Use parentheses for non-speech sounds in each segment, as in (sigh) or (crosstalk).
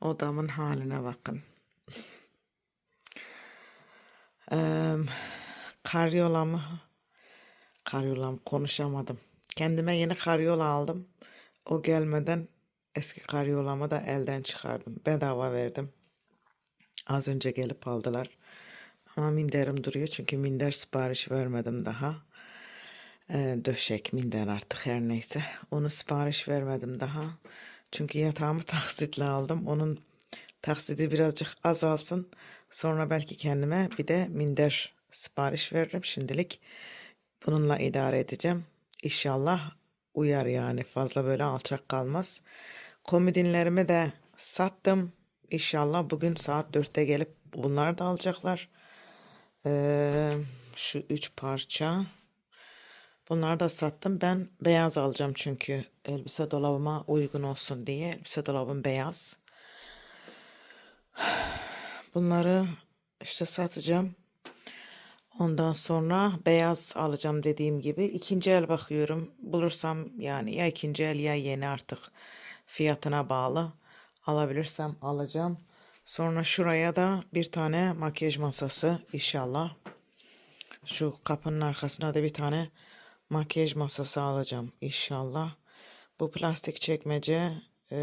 Odamın haline bakın. Eee karyolamı karyolam konuşamadım. Kendime yeni karyola aldım. O gelmeden eski karyolamı da elden çıkardım. Bedava verdim. Az önce gelip aldılar. Ama minderim duruyor çünkü minder sipariş vermedim daha. Ee, döşek minder artık her neyse. Onu sipariş vermedim daha. Çünkü yatağımı (laughs) taksitle aldım. Onun taksidi birazcık azalsın. Sonra belki kendime bir de minder sipariş veririm. Şimdilik bununla idare edeceğim. İnşallah uyar yani fazla böyle alçak kalmaz. Komodinlerimi de sattım. İnşallah bugün saat 4'te gelip bunları da alacaklar. Ee, şu üç parça. Bunları da sattım. Ben beyaz alacağım çünkü elbise dolabıma uygun olsun diye. Elbise dolabım beyaz. Bunları işte satacağım. Ondan sonra beyaz alacağım dediğim gibi. İkinci el bakıyorum. Bulursam yani ya ikinci el ya yeni artık fiyatına bağlı. Alabilirsem alacağım. Sonra şuraya da bir tane makyaj masası inşallah. Şu kapının arkasına da bir tane makyaj masası alacağım inşallah. Bu plastik çekmece e,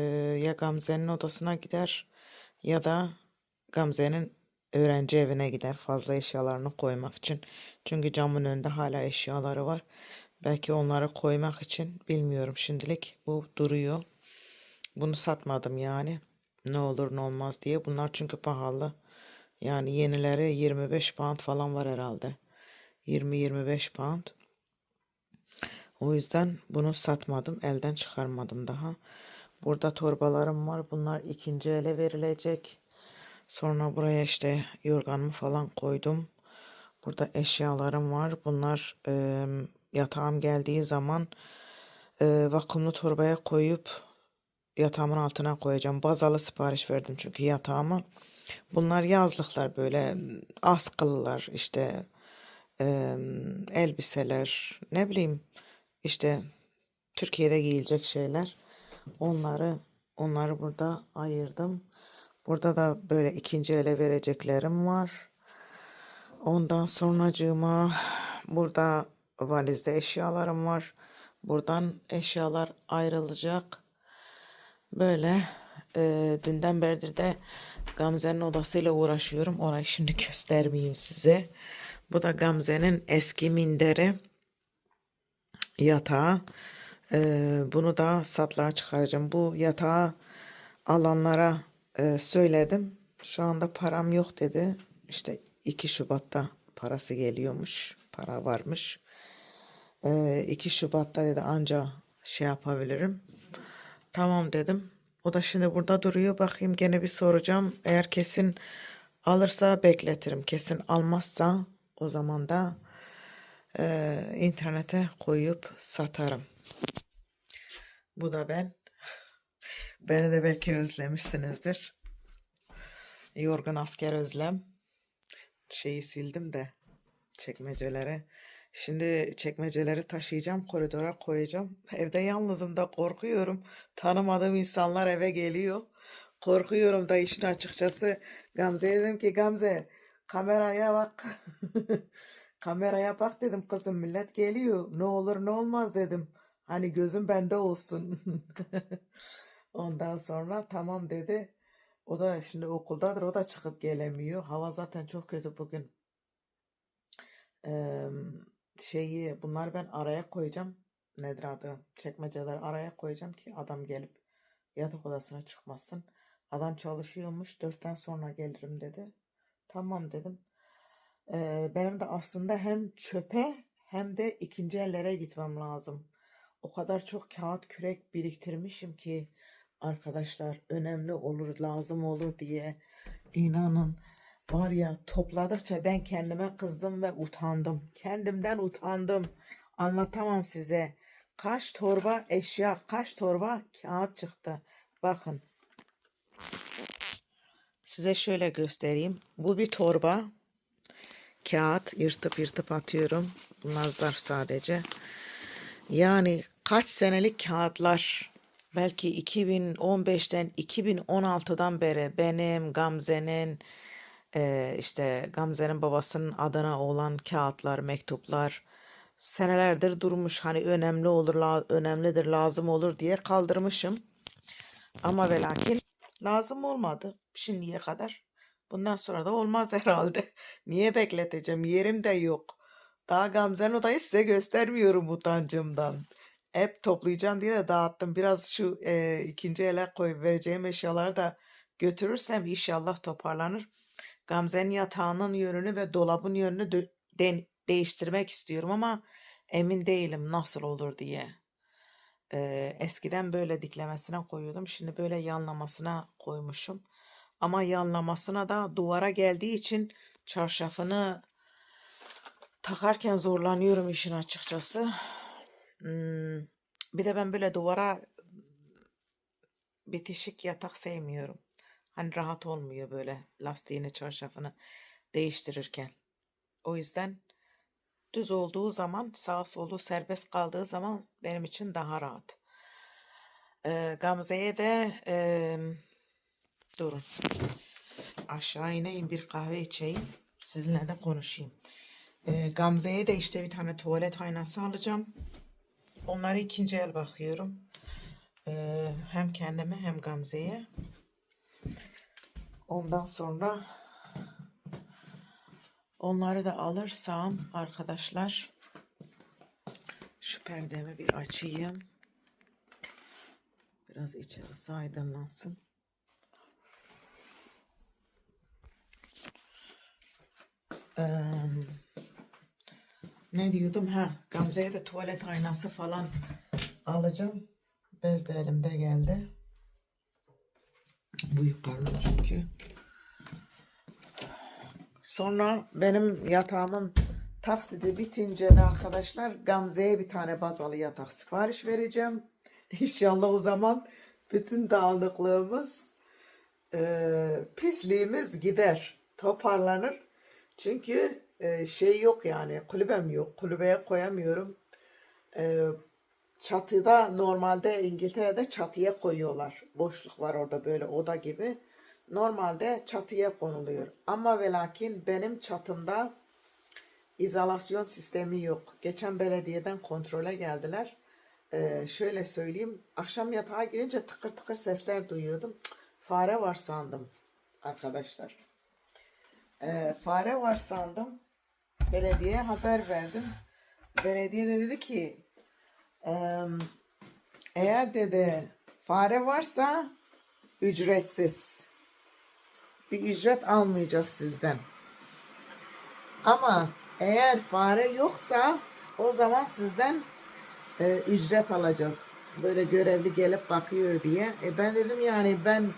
ya Gamze'nin odasına gider ya da Gamze'nin öğrenci evine gider fazla eşyalarını koymak için. Çünkü camın önünde hala eşyaları var. Belki onları koymak için bilmiyorum şimdilik bu duruyor. Bunu satmadım yani. Ne olur ne olmaz diye. Bunlar çünkü pahalı. Yani yenileri 25 pound falan var herhalde. 20-25 pound. O yüzden bunu satmadım. Elden çıkarmadım daha. Burada torbalarım var. Bunlar ikinci ele verilecek. Sonra buraya işte yorganımı falan koydum. Burada eşyalarım var. Bunlar e, yatağım geldiği zaman e, vakumlu torbaya koyup yatağımın altına koyacağım. Bazalı sipariş verdim çünkü yatağımı. Bunlar yazlıklar böyle askılılar işte e, elbiseler ne bileyim işte Türkiye'de giyilecek şeyler. Onları onları burada ayırdım. Burada da böyle ikinci ele vereceklerim var. Ondan sonracığıma burada valizde eşyalarım var. Buradan eşyalar ayrılacak. Böyle e, dünden beridir de Gamze'nin odasıyla uğraşıyorum. Orayı şimdi göstermeyeyim size. Bu da Gamze'nin eski minderi yatağı. E, bunu da satlığa çıkaracağım. Bu yatağı alanlara e, söyledim. Şu anda param yok dedi. İşte 2 Şubat'ta parası geliyormuş. Para varmış. E, 2 Şubat'ta dedi anca şey yapabilirim. Tamam dedim. O da şimdi burada duruyor. Bakayım gene bir soracağım. Eğer kesin alırsa bekletirim. Kesin almazsa o zaman da e, internete koyup satarım. Bu da ben. (laughs) Beni de belki özlemişsinizdir. Yorgun asker özlem. Şeyi sildim de çekmecelere. Şimdi çekmeceleri taşıyacağım, koridora koyacağım. Evde yalnızım da korkuyorum. Tanımadığım insanlar eve geliyor. Korkuyorum da işin açıkçası. Gamze'ye dedim ki Gamze kameraya bak. (laughs) kameraya bak dedim kızım millet geliyor. Ne olur ne olmaz dedim. Hani gözüm bende olsun. (laughs) Ondan sonra tamam dedi. O da şimdi okuldadır. O da çıkıp gelemiyor. Hava zaten çok kötü bugün. Eee, şeyi bunları ben araya koyacağım. Nedir adı? Çekmeceleri araya koyacağım ki adam gelip yatak odasına çıkmasın. Adam çalışıyormuş. Dörtten sonra gelirim dedi. Tamam dedim. Eee, benim de aslında hem çöpe hem de ikinci ellere gitmem lazım. O kadar çok kağıt kürek biriktirmişim ki arkadaşlar önemli olur lazım olur diye inanın var ya topladıkça ben kendime kızdım ve utandım. Kendimden utandım. Anlatamam size. Kaç torba eşya, kaç torba kağıt çıktı. Bakın. Size şöyle göstereyim. Bu bir torba. Kağıt yırtıp yırtıp atıyorum. Bunlar zarf sadece. Yani kaç senelik kağıtlar belki 2015'ten 2016'dan beri benim Gamze'nin eee, işte Gamze'nin babasının adına olan kağıtlar, mektuplar senelerdir durmuş. Hani önemli olur, önemlidir, lazım olur diye kaldırmışım. Ama ve lakin lazım olmadı şimdiye kadar. Bundan sonra da olmaz (laughs) herhalde. Niye bekleteceğim? Yerim de yok. Daha Gamze'nin odayı size göstermiyorum utancımdan. Hep toplayacağım diye de dağıttım. Biraz şu e, ikinci ele koy vereceğim eşyaları da götürürsem inşallah toparlanır. Gamze'nin yatağının yönünü ve dolabın yönünü dö- de- değiştirmek istiyorum ama emin değilim nasıl olur diye. Ee, eskiden böyle diklemesine koyuyordum. Şimdi böyle yanlamasına koymuşum. Ama yanlamasına da duvara geldiği için çarşafını takarken zorlanıyorum işin açıkçası. Hmm, Bir de ben böyle duvara bitişik yatak sevmiyorum. Hani rahat olmuyor böyle lastiğini, çarşafını değiştirirken. O yüzden düz olduğu zaman, sağ solu serbest kaldığı zaman benim için daha rahat. Ee, Gamze'ye de em, durun. Aşağı ineyim bir kahve içeyim. Sizinle de konuşayım. Ee, Gamze'ye de işte bir tane tuvalet aynası alacağım. Onları ikinci el bakıyorum. Ee, hem kendime hem Gamze'ye. Ondan sonra onları da alırsam arkadaşlar şu perdemi bir açayım. Biraz içerisi aydınlansın. Ne diyordum? Ha, Gamze'ye de tuvalet aynası falan alacağım. Bez de elimde geldi. Bu yukarıda çünkü. Sonra benim yatağımın taksidi bitince de arkadaşlar Gamze'ye bir tane bazalı yatak sipariş vereceğim. (laughs) İnşallah o zaman bütün dağınıklığımız, eee, pisliğimiz gider, toparlanır. Çünkü eee, şey yok yani kulübem yok. Kulübeye koyamıyorum. Eee, çatıda normalde İngiltere'de çatıya koyuyorlar. Boşluk var orada böyle oda gibi. Normalde çatıya konuluyor. Ama ve lakin benim çatımda izolasyon sistemi yok. Geçen belediyeden kontrole geldiler. Ee, şöyle söyleyeyim. Akşam yatağa girince tıkır tıkır sesler duyuyordum. Fare var sandım arkadaşlar. Ee, fare var sandım. Belediyeye haber verdim. Belediye de dedi ki "Em, eğer dedi fare varsa ücretsiz. Bir ücret almayacağız sizden. Ama eğer fare yoksa o zaman sizden e, ücret alacağız. Böyle görevli gelip bakıyor diye. E ben dedim yani ben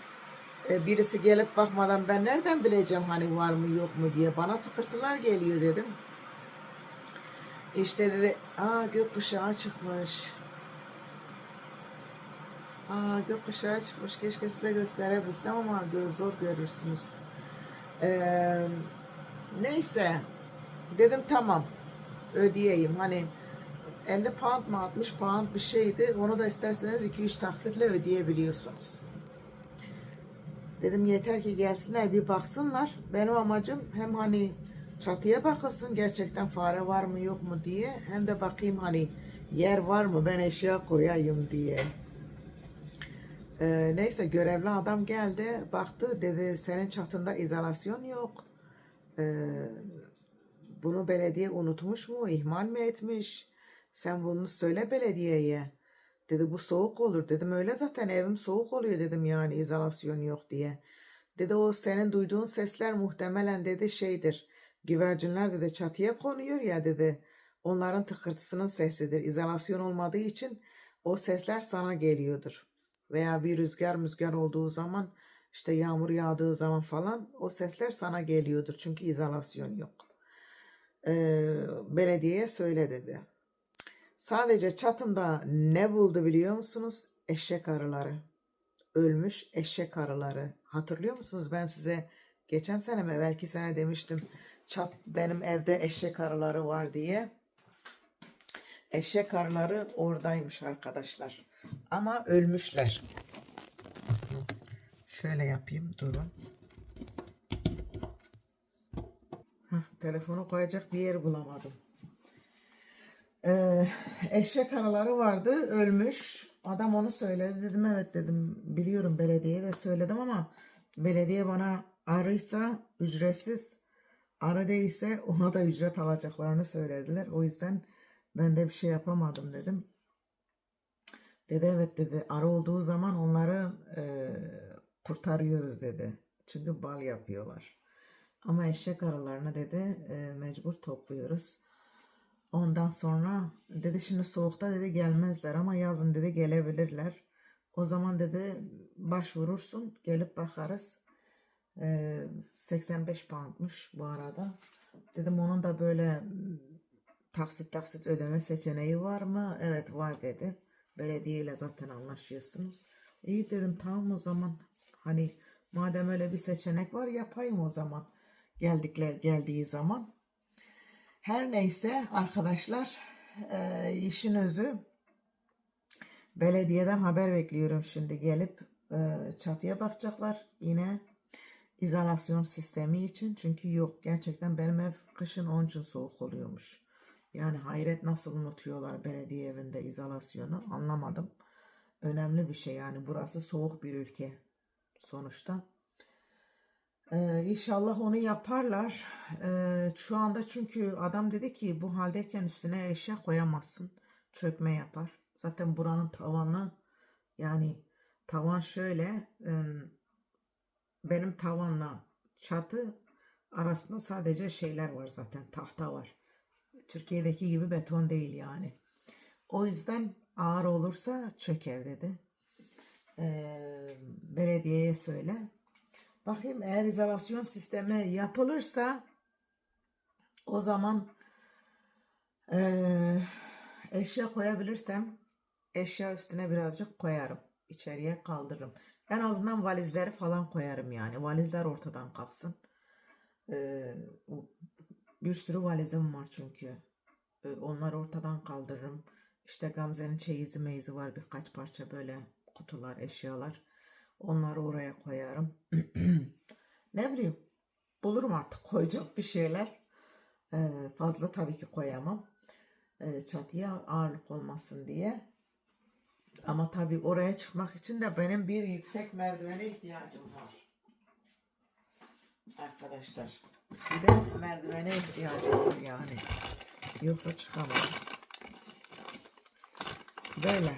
e, birisi gelip bakmadan ben nereden bileceğim hani var mı yok mu diye. Bana tıkırtılar geliyor dedim. İşte dedi aa gökkuşağı çıkmış. Aa gökkuşağı çıkmış. Keşke size gösterebilsem ama zor görürsünüz. Ee, neyse dedim tamam ödeyeyim. Hani 50 pound mı 60 pound bir şeydi. Onu da isterseniz 2-3 taksitle ödeyebiliyorsunuz. Dedim yeter ki gelsinler bir baksınlar. Benim amacım hem hani çatıya bakılsın gerçekten fare var mı yok mu diye. Hem de bakayım hani yer var mı ben eşya koyayım diye. Ee, neyse görevli adam geldi baktı dedi senin çatında izolasyon yok. Ee, bunu belediye unutmuş mu ihmal mi etmiş? Sen bunu söyle belediyeye. Dedi bu soğuk olur. Dedim öyle zaten evim soğuk oluyor dedim yani izolasyon yok diye. Dedi o senin duyduğun sesler muhtemelen dedi şeydir. Güvercinler dedi çatıya konuyor ya dedi. Onların tıkırtısının sesidir. İzolasyon olmadığı için o sesler sana geliyordur. Veya bir rüzgar müzgar olduğu zaman işte yağmur yağdığı zaman falan o sesler sana geliyordur. Çünkü izolasyon yok. Ee, belediyeye söyle dedi. Sadece çatımda ne buldu biliyor musunuz? Eşek arıları. Ölmüş eşek arıları. Hatırlıyor musunuz? Ben size geçen sene mi belki sene demiştim. Çat benim evde eşek arıları var diye. Eşek arıları oradaymış arkadaşlar. Ama ölmüşler. Şöyle yapayım durun. Hah, telefonu koyacak bir yer bulamadım. Ee, eşek araları vardı ölmüş. Adam onu söyledi dedim evet dedim biliyorum belediyeye de söyledim ama belediye bana arıysa ücretsiz arı değilse ona da ücret alacaklarını söylediler. O yüzden ben de bir şey yapamadım dedim. Dedi evet dedi arı olduğu zaman onları e, kurtarıyoruz dedi. Çünkü bal yapıyorlar. Ama eşek arılarını dedi e, mecbur topluyoruz. Ondan sonra dedi şimdi soğukta dedi gelmezler ama yazın dedi gelebilirler. O zaman dedi başvurursun gelip bakarız. Ee, 85 poundmuş bu arada. Dedim onun da böyle taksit taksit ödeme seçeneği var mı? Evet var dedi. Belediyeyle zaten anlaşıyorsunuz. İyi dedim tamam o zaman. Hani madem öyle bir seçenek var yapayım o zaman. Geldikler geldiği zaman. Her neyse arkadaşlar e, işin özü belediyeden haber bekliyorum şimdi gelip e, çatıya bakacaklar yine izolasyon sistemi için çünkü yok gerçekten benim ev kışın onun soğuk oluyormuş. Yani hayret nasıl unutuyorlar belediye evinde izolasyonu anlamadım. Önemli bir şey yani burası soğuk bir ülke sonuçta. Ee, inşallah onu yaparlar. Ee, şu anda çünkü adam dedi ki bu haldeyken üstüne eşya koyamazsın. Çökme yapar. Zaten buranın tavanı yani tavan şöyle benim tavanla çatı arasında sadece şeyler var zaten tahta var. Türkiye'deki gibi beton değil yani. O yüzden ağır olursa çöker dedi. Ee, belediyeye söyle. Bakayım eğer izolasyon sistemi yapılırsa o zaman eee, eşya koyabilirsem eşya üstüne birazcık koyarım. İçeriye kaldırırım. En azından valizleri falan koyarım yani. Valizler ortadan kalksın. O- bir sürü valizim var çünkü. Ee, Onları ortadan kaldırırım. İşte Gamze'nin çeyizi meyizi var birkaç parça böyle kutular, eşyalar. Onları oraya koyarım. (clears throat) Ne bileyim bulurum artık koyacak bir şeyler. Ee, fazla tabii ki koyamam. Ee, çatıya ağırlık olmasın diye. Ama tabii oraya çıkmak için de benim bir yüksek merdivene ihtiyacım var. Arkadaşlar. Bir de merdivene ihtiyacım var yani. Yoksa çıkamam. Böyle.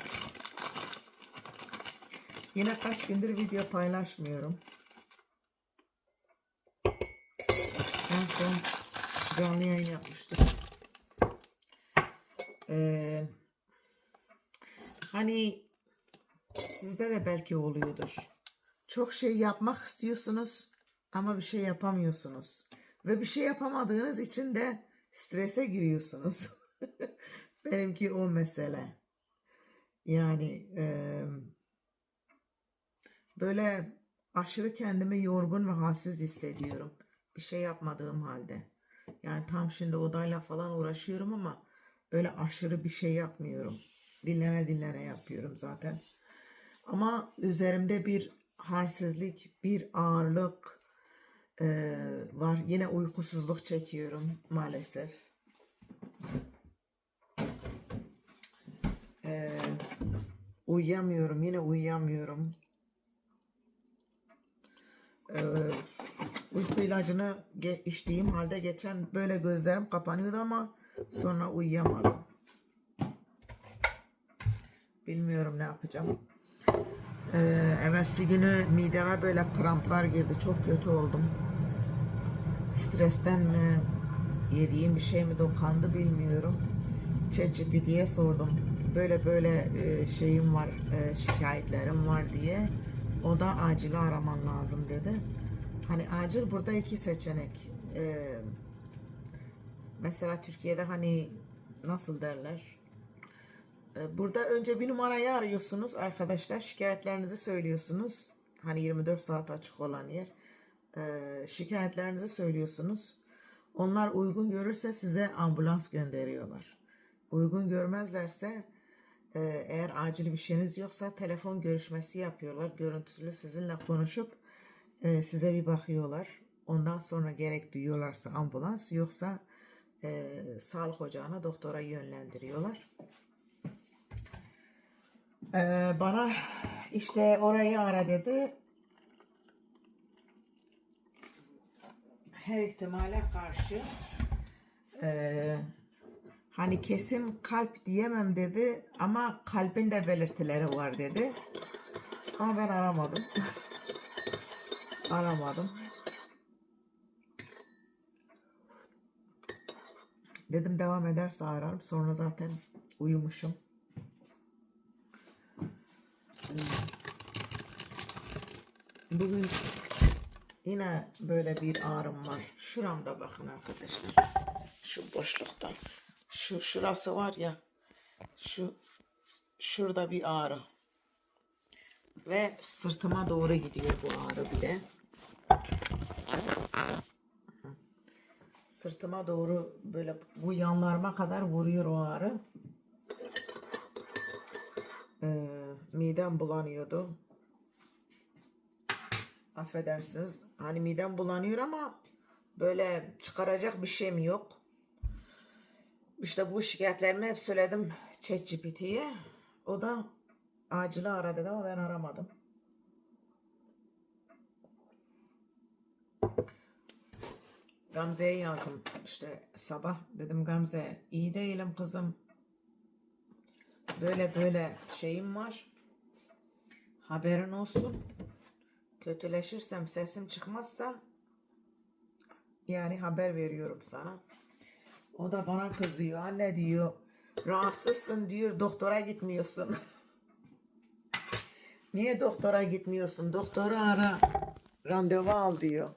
Yine kaç gündür video paylaşmıyorum. En son canlı yayın yapmıştık. Ee, hani sizde de belki oluyordur. Çok şey yapmak istiyorsunuz ama bir şey yapamıyorsunuz. Ve bir şey yapamadığınız için de strese giriyorsunuz. (laughs) Benimki o mesele. Yani eee, böyle aşırı kendimi yorgun ve halsiz hissediyorum. Bir şey yapmadığım halde. Yani tam şimdi odayla falan uğraşıyorum ama öyle aşırı bir şey yapmıyorum. Dinlene dinlene yapıyorum zaten. Ama üzerimde bir halsizlik, bir ağırlık eee, var. Yine uykusuzluk çekiyorum maalesef. Eee, uyuyamıyorum, yine uyuyamıyorum. Eee, uyku ilacını içtiğim halde geçen böyle gözlerim kapanıyordu ama sonra uyuyamadım. Bilmiyorum ne yapacağım. Ee, evvelsi günü mideme böyle kramplar girdi. Çok kötü oldum. Stresten mi yediğim bir şey mi dokandı bilmiyorum. ChatGPT'ye sordum. Böyle böyle e, şeyim var, e, şikayetlerim var diye. O da acili araman lazım dedi. Hani acil burada iki seçenek. E, mesela Türkiye'de hani nasıl derler? E, Burada önce bir numarayı arıyorsunuz arkadaşlar. Şikayetlerinizi söylüyorsunuz. Hani 24 saat açık olan yer. E, şikayetlerinizi söylüyorsunuz. Onlar uygun görürse size ambulans gönderiyorlar. Uygun görmezlerse Ee, eğer acil bir şeyiniz yoksa telefon görüşmesi yapıyorlar. Görüntülü sizinle konuşup e, size bir bakıyorlar. Ondan sonra gerek duyuyorlarsa ambulans yoksa e, sağlık ocağına doktora yönlendiriyorlar. Ee, bana işte orayı ara dedi. Her ihtimale karşı e, hani kesin kalp diyemem dedi ama kalbin de belirtileri var dedi. Ama ben aramadım. (laughs) aramadım. Dedim devam ederse ararım. Sonra zaten uyumuşum. Bugün yine böyle bir ağrım var. Şuramda bakın arkadaşlar. Şu boşlukta. Şu şurası var ya. Şu şurada bir ağrı. Ve sırtıma doğru gidiyor bu ağrı bir de. Sırtıma doğru böyle bu yanlarıma kadar vuruyor o ağrı. Ee, midem bulanıyordu. Affedersiniz. Hani midem bulanıyor ama böyle çıkaracak bir şeyim yok. İşte bu şikayetlerimi hep söyledim ChatGPT'ye. O da acili ara dedi ama ben aramadım. Gamze'ye yazdım işte sabah dedim Gamze iyi değilim kızım. Böyle böyle şeyim var. Haberin olsun. Kötüleşirsem sesim çıkmazsa yani haber veriyorum sana. O da bana kızıyor. Anne diyor rahatsızsın diyor doktora gitmiyorsun. (laughs) Niye doktora gitmiyorsun? Doktoru ara. Randevu al diyor.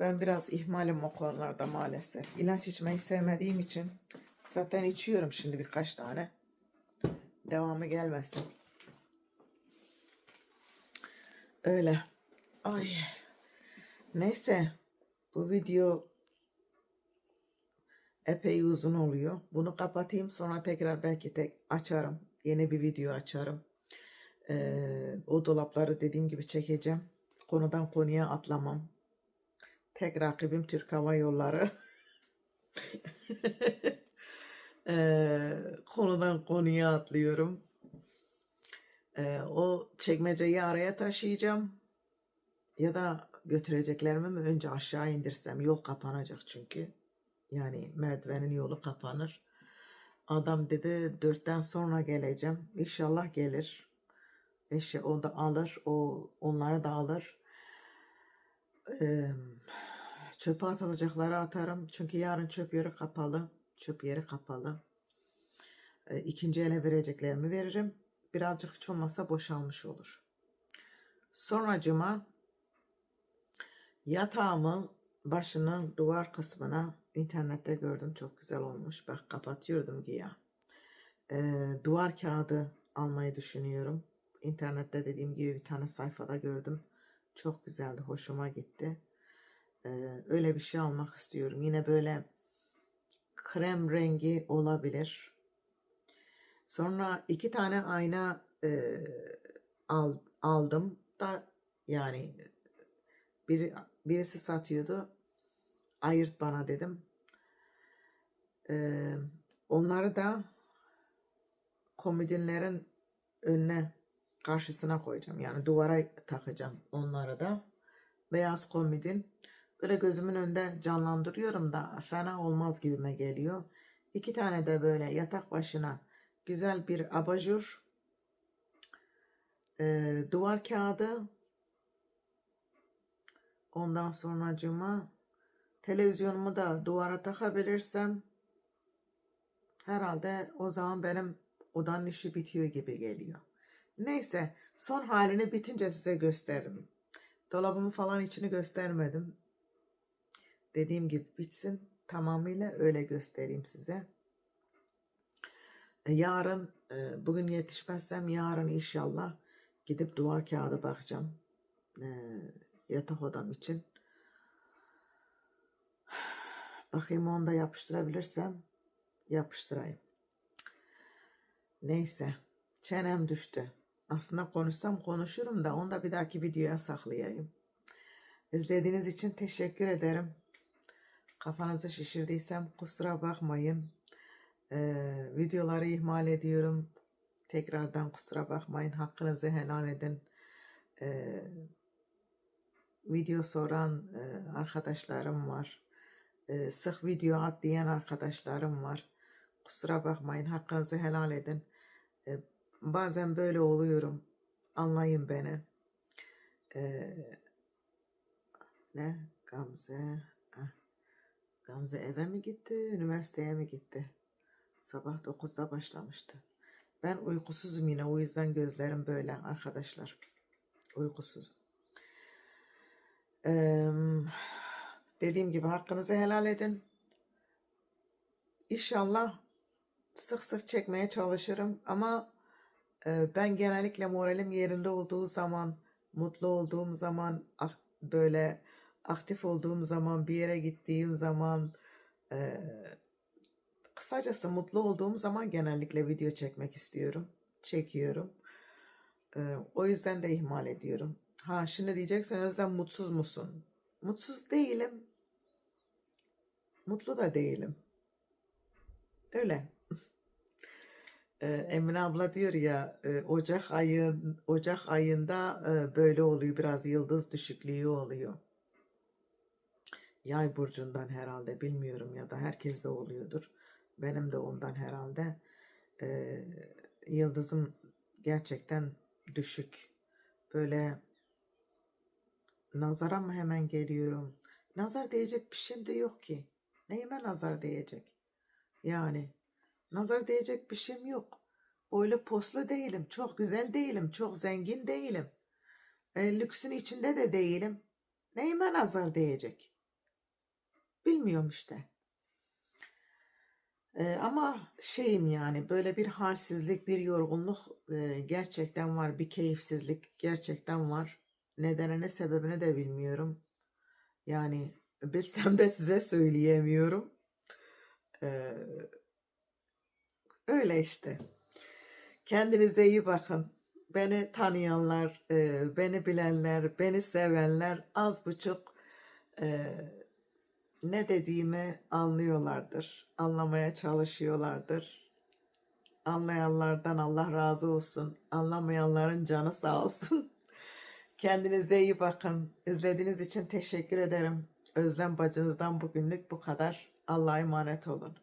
Ben biraz ihmalim o konularda maalesef. İlaç içmeyi sevmediğim için zaten içiyorum şimdi birkaç tane. Devamı gelmesin. Öyle. Ay. Neyse. Bu video epey uzun oluyor. Bunu kapatayım sonra tekrar belki tek açarım. Yeni bir video açarım. Ee, o dolapları dediğim gibi çekeceğim. Konudan konuya atlamam. Tek rakibim Türk Hava Yolları. (laughs) Ee, konudan konuya atlıyorum. Ee, o çekmeceyi araya taşıyacağım. Ya da götüreceklerimi mi önce aşağı indirsem. Yol kapanacak çünkü. Yani merdivenin yolu kapanır. Adam dedi dörtten sonra geleceğim. İnşallah gelir. Eşya o da alır. O onları da alır. Ee, çöpe atılacakları atarım. Çünkü yarın çöp yeri kapalı. Çöp yeri kapalı. Ee, ikinci ele vereceklerimi veririm. Birazcık hiç olmazsa boşalmış olur. Sonracıma yatağımı başının duvar kısmına internette gördüm. Çok güzel olmuş. Bak kapatıyordum güya. Ee, duvar kağıdı almayı düşünüyorum. İnternette dediğim gibi bir tane sayfada gördüm. Çok güzeldi. Hoşuma gitti. Ee, öyle bir şey almak istiyorum. Yine böyle krem rengi olabilir. Sonra iki tane ayna e, al, aldım da yani biri birisi satıyordu. Ayırt bana dedim. Ee, onları da komodinlerin önüne karşısına koyacağım. Yani duvara takacağım onları da. Beyaz komodin. Böyle gözümün önünde canlandırıyorum da fena olmaz gibime geliyor. İki tane de böyle yatak başına güzel bir abajur, e, duvar kağıdı, ondan sonracıma televizyonumu da duvara takabilirsem herhalde o zaman benim odanın işi bitiyor gibi geliyor. Neyse son halini bitince size gösteririm. Dolabımı falan içini göstermedim. Dediğim gibi bitsin tamamıyla öyle göstereyim size. E, Yarın e, bugün yetişmezsem yarın inşallah gidip duvar kağıdı bakacağım. E, yatak odam için. Bakayım onu da yapıştırabilirsem yapıştırayım. Neyse. Çenem düştü. Aslında konuşsam konuşurum da onu da bir dahaki videoya saklayayım. İzlediğiniz için teşekkür ederim. Kafanızı şişirdiysem kusura bakmayın. Ee, videoları ihmal ediyorum. Tekrardan kusura bakmayın. Hakkınızı helal edin. Ee, video soran e, arkadaşlarım var. Ee, sık video at diyen arkadaşlarım var. Kusura bakmayın. Hakkınızı helal edin. Ee, bazen böyle oluyorum. Anlayın beni. Ee, ne? Gamze. Ah, Gamze eve mi gitti? Üniversiteye mi gitti? Sabah 9'da başlamıştı. Ben uykusuzum yine. O yüzden gözlerim böyle arkadaşlar. Uykusuz. Ee, dediğim gibi hakkınızı helal edin. İnşallah sık sık çekmeye çalışırım ama e, ben genellikle moralim yerinde olduğu zaman, mutlu olduğum zaman, böyle aktif olduğum zaman, bir yere gittiğim zaman, e, kısacası mutlu olduğum zaman genellikle video çekmek istiyorum. Çekiyorum. E, o yüzden de ihmal ediyorum. Ha şimdi diyeceksin Özlem mutsuz musun? Mutsuz değilim. Mutlu da değilim. Öyle. (laughs) Ee, Emine abla diyor ya e, Ocak ayın Ocak ayında e, böyle oluyor biraz yıldız düşüklüğü oluyor. Yay burcundan herhalde bilmiyorum ya da herkes de oluyordur. Benim de ondan herhalde. Ee, yıldızım gerçekten düşük. Böyle nazara mı hemen geliyorum? Nazar değecek bir şeyim de yok ki. Neyime nazar değecek? Yani nazar değecek bir şeyim yok. Boylu poslu değilim. Çok güzel değilim. Çok zengin değilim. E, lüksün içinde de değilim. Neyime nazar değecek? Bilmiyorum işte. E, ama şeyim yani böyle bir halsizlik, bir yorgunluk e, gerçekten var. Bir keyifsizlik gerçekten var. Nedenini sebebini de bilmiyorum. Yani bilsem de size söyleyemiyorum. E, öyle işte. Kendinize iyi bakın. Beni tanıyanlar, e, beni bilenler, beni sevenler az buçuk e, ne dediğimi anlıyorlardır. Anlamaya çalışıyorlardır. Anlayanlardan Allah razı olsun. Anlamayanların canı sağ olsun. (laughs) Kendinize iyi bakın. İzlediğiniz için teşekkür ederim. Özlem bacınızdan bugünlük bu kadar. Allah'a emanet olun.